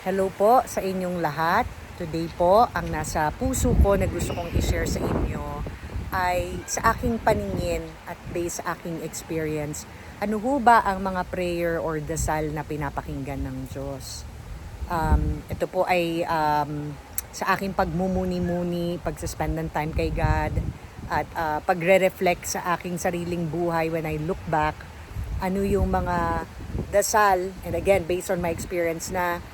Hello po sa inyong lahat. Today po, ang nasa puso ko na gusto kong i-share sa inyo ay sa aking paningin at based sa aking experience, ano ho ba ang mga prayer or dasal na pinapakinggan ng Diyos? Um, ito po ay um, sa aking pagmumuni-muni, pagsuspend ng time kay God, at uh, pagre-reflect sa aking sariling buhay when I look back, ano yung mga dasal, and again, based on my experience na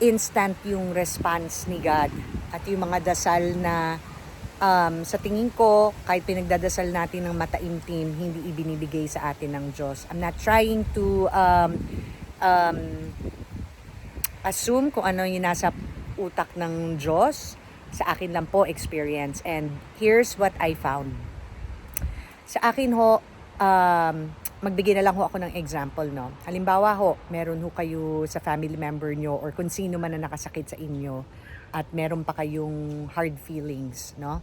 instant yung response ni God. At yung mga dasal na um, sa tingin ko kahit pinagdadasal natin ng mataimtim hindi ibinibigay sa atin ng Diyos. I'm not trying to um, um, assume kung ano yung nasa utak ng Diyos. Sa akin lang po experience. And here's what I found. Sa akin ho um, magbigay na lang ho ako ng example, no? Halimbawa ho, meron ho kayo sa family member nyo or kung sino man na nakasakit sa inyo at meron pa kayong hard feelings, no?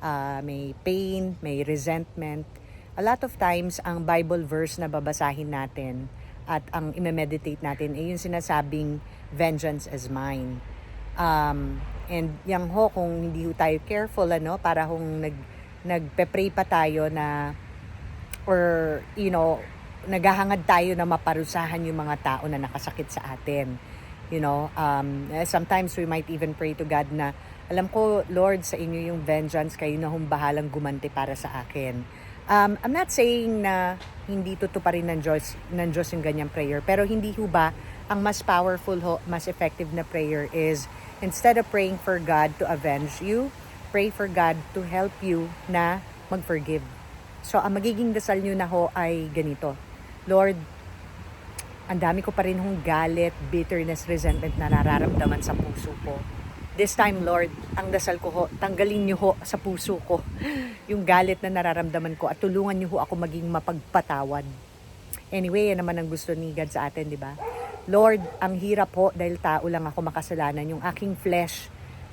Ah, may pain, may resentment. A lot of times, ang Bible verse na babasahin natin at ang imemeditate natin ay yung sinasabing, vengeance is mine. Um, and yang ho, kung hindi ho tayo careful, ano, para kung nag, nagpe-pray pa tayo na or you know naghahangad tayo na maparusahan yung mga tao na nakasakit sa atin. You know um, eh, sometimes we might even pray to God na alam ko Lord sa inyo yung vengeance kayo na hong bahalang gumanti para sa akin. Um, I'm not saying na hindi tutuparin ng Diyos, ng Diyos yung ganyang prayer pero hindi ho ba ang mas powerful ho, mas effective na prayer is instead of praying for God to avenge you pray for God to help you na mag-forgive So, ang magiging dasal nyo na ho ay ganito. Lord, ang dami ko pa rin hong galit, bitterness, resentment na nararamdaman sa puso ko. This time, Lord, ang dasal ko ho, tanggalin nyo ho sa puso ko yung galit na nararamdaman ko at tulungan nyo ho ako maging mapagpatawad. Anyway, yan naman ang gusto ni God sa atin, di ba? Lord, ang hirap ho dahil tao lang ako makasalanan. Yung aking flesh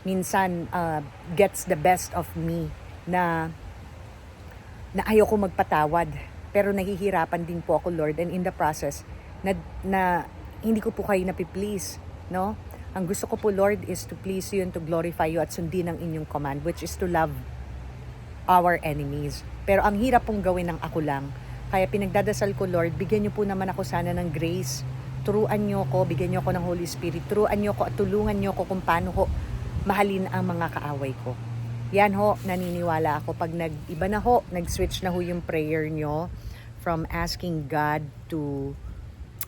minsan uh, gets the best of me na na ayoko magpatawad. Pero nahihirapan din po ako, Lord. And in the process, na, na hindi ko po kayo napiplease. No? Ang gusto ko po, Lord, is to please you and to glorify you at sundin ang inyong command, which is to love our enemies. Pero ang hirap pong gawin ng ako lang. Kaya pinagdadasal ko, Lord, bigyan niyo po naman ako sana ng grace. Turuan niyo ako, bigyan niyo ako ng Holy Spirit. Turuan niyo ako at tulungan niyo ako kung paano ko mahalin ang mga kaaway ko. Yan ho, naniniwala ako pag nag iba na ho, nag-switch na ho yung prayer nyo from asking God to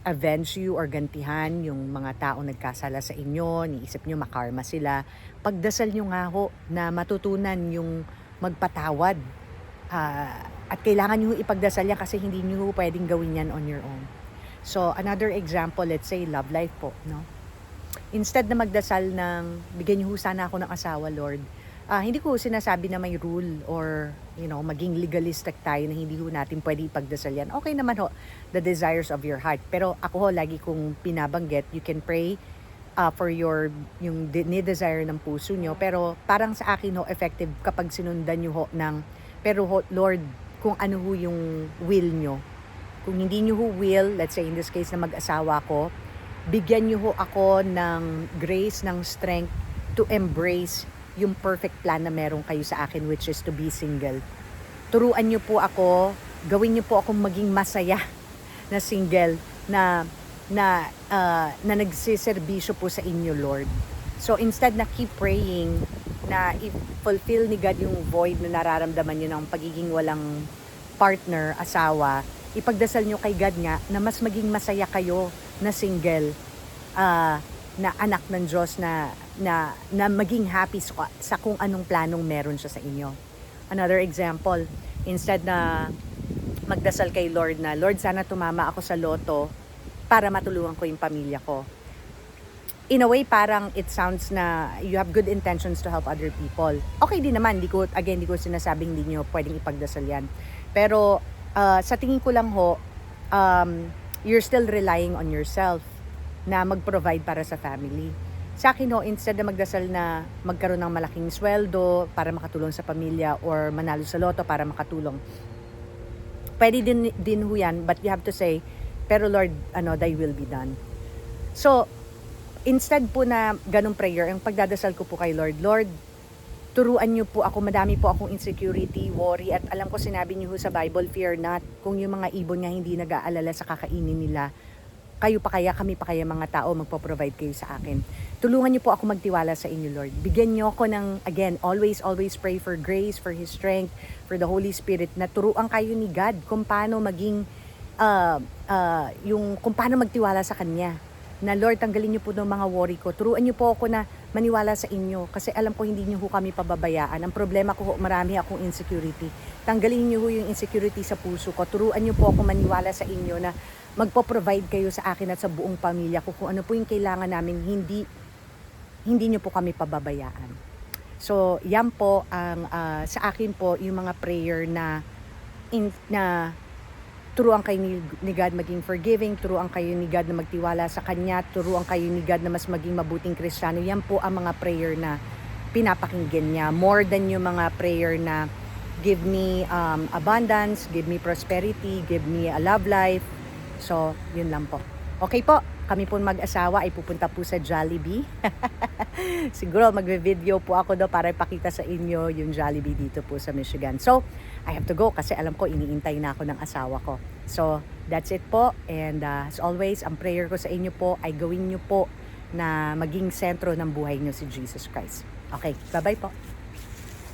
avenge you or gantihan yung mga tao nagkasala sa inyo, niisip nyo makarma sila. Pagdasal nyo nga ho na matutunan yung magpatawad. Ah, at kailangan nyo ipagdasal yan kasi hindi nyo pwedeng gawin yan on your own. So, another example, let's say love life po, no? Instead na magdasal ng, bigyan ho sana ako ng asawa, Lord, Ah, hindi ko sinasabi na may rule or you know maging legalistic tayo na hindi ho natin pwede ipagdasal yan. Okay naman ho the desires of your heart. Pero ako ho lagi kong pinabanggit, you can pray uh, for your yung ni-desire ng puso nyo. Pero parang sa akin ho effective kapag sinundan nyo ho ng pero ho, Lord kung ano ho yung will nyo. Kung hindi nyo ho will, let's say in this case na mag-asawa ko, bigyan nyo ho ako ng grace, ng strength to embrace yung perfect plan na meron kayo sa akin which is to be single. Turuan niyo po ako, gawin niyo po akong maging masaya na single na na uh, na nagsiservisyo po sa inyo Lord. So instead na keep praying na i-fulfill ni God yung void na nararamdaman niyo ng pagiging walang partner, asawa, ipagdasal niyo kay God nga na mas maging masaya kayo na single. Uh, na anak ng Diyos na na na maging happy sa, sa kung anong planong meron siya sa inyo. Another example, instead na magdasal kay Lord na, Lord, sana tumama ako sa loto para matulungan ko yung pamilya ko. In a way, parang it sounds na you have good intentions to help other people. Okay din naman, di ko, again, di ko sinasabing hindi nyo pwedeng ipagdasal yan. Pero uh, sa tingin ko lang ho, um, you're still relying on yourself na mag-provide para sa family. Sa akin ho, instead na magdasal na magkaroon ng malaking sweldo para makatulong sa pamilya or manalo sa loto para makatulong. Pwede din, din ho yan, but you have to say, pero Lord, ano, thy will be done. So, instead po na ganong prayer, ang pagdadasal ko po kay Lord, Lord, turuan niyo po ako, madami po akong insecurity, worry, at alam ko sinabi niyo sa Bible, fear not, kung yung mga ibon nga hindi nag-aalala sa kakainin nila, kayo pa kaya, kami pa kaya mga tao, magpo-provide kayo sa akin. Tulungan niyo po ako magtiwala sa inyo, Lord. Bigyan niyo ako ng, again, always, always pray for grace, for His strength, for the Holy Spirit, na turuan kayo ni God kung paano maging, uh, uh, yung, kung paano magtiwala sa Kanya. Na Lord, tanggalin niyo po ng mga worry ko. Turuan niyo po ako na maniwala sa inyo kasi alam ko hindi niyo ho kami pababayaan. Ang problema ko ho, marami akong insecurity. Tanggalin niyo ho yung insecurity sa puso ko. Turuan niyo po ako maniwala sa inyo na magpo-provide kayo sa akin at sa buong pamilya ko kung ano po yung kailangan namin, hindi hindi niyo po kami pababayaan. So, yan po ang ah, sa akin po yung mga prayer na in, na turuan kayo ni, ni God maging forgiving, turuan kayo ni God na magtiwala sa Kanya, turuan kayo ni God na mas maging mabuting Kristiyano. Yan po ang mga prayer na pinapakinggan niya. More than yung mga prayer na give me um, abundance, give me prosperity, give me a love life. So, yun lang po. Okay po, kami po mag-asawa ay pupunta po sa Jollibee. Siguro magve-video po ako do para ipakita sa inyo yung Jollibee dito po sa Michigan. So, I have to go kasi alam ko iniintay na ako ng asawa ko. So, that's it po. And uh, as always, ang prayer ko sa inyo po ay gawin nyo po na maging sentro ng buhay nyo si Jesus Christ. Okay, bye-bye po.